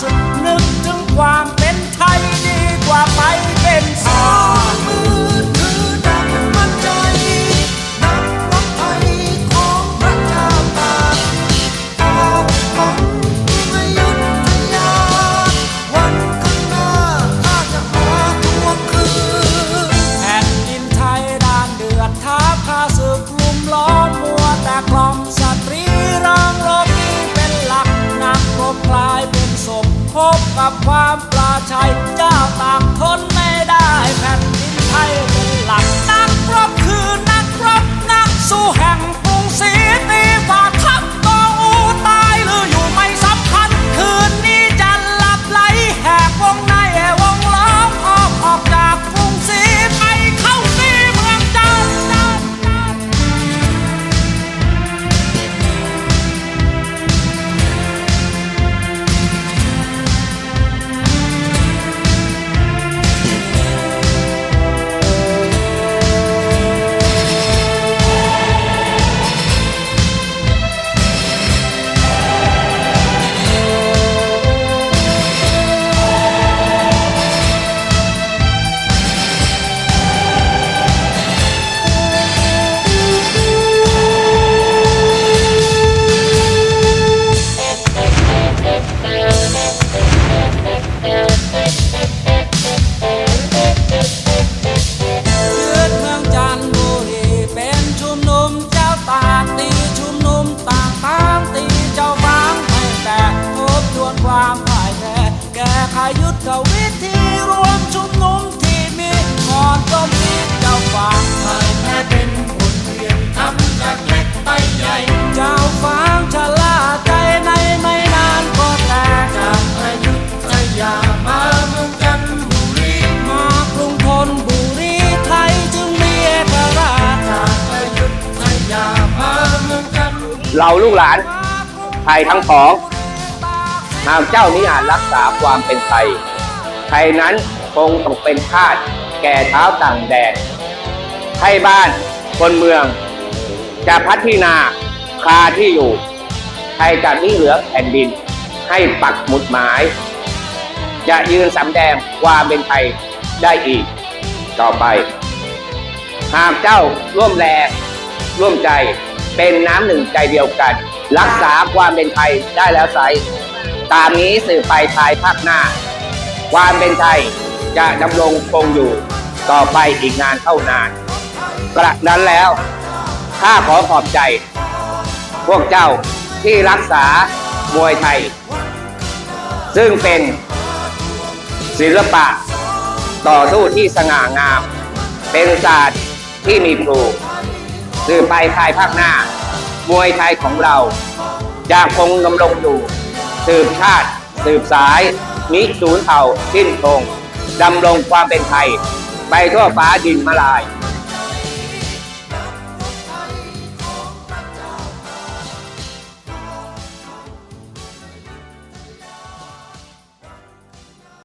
สึกนึกถึงความ tight. วิธีรวมชุมนุมที่มีก่อนก็มีเจ้าฟ้าไทยแท้เป็นบทเรียนทำจากเล็กไปใหญ่ เจ้าฟ้าชะล่าใจในไม่นานก็แตกจากอายุทยามาเมืองจันทบุรีมากรุงธนบุรีไทยจึงมีเอกราชจากอายุทยามาเมืองจันทบุรีเราลูกหลานไทยทั้งของหากเจ้ามิอาจรักษาความเป็นไทย ไทยนั้นคงต้องเป็นทาสแก่เท้าต่างแดนไทยบ้านคนเมือง จะพัฒนาคาที่อยู่ไทยจะไม่เหลือแผ่นดินให้ปักหมุดหมาย จะยืนสำแดงความเป็นไทยได้อีกต่อไป หากเจ้าร่วมแรงร่วมใจเป็นน้ำหนึ่งใจเดียวกัน รักษาความเป็นไทยได้แล้วไซตามนี้สืบไปภายภาคหน้า ความเป็นไทยจะดำรงคงอยู่ต่อไปอีกนานเท่านาน กระนั้นแล้ว ข้าขอขอบใจ พวกเจ้าที่รักษามวยไทย ซึ่งเป็นศิลปะ ต่อสู้ที่สง่างาม เป็นศาสตร์ที่มีครูสืบไปภายภาคหน้า มวยไทยของเรา จะคงดำรงอยู่ สืบชาติ สืบสาย มิสูญเผ่าสิ้นทงดำรงความเป็นไทย ไปทั่วฟ้าดินมาลาย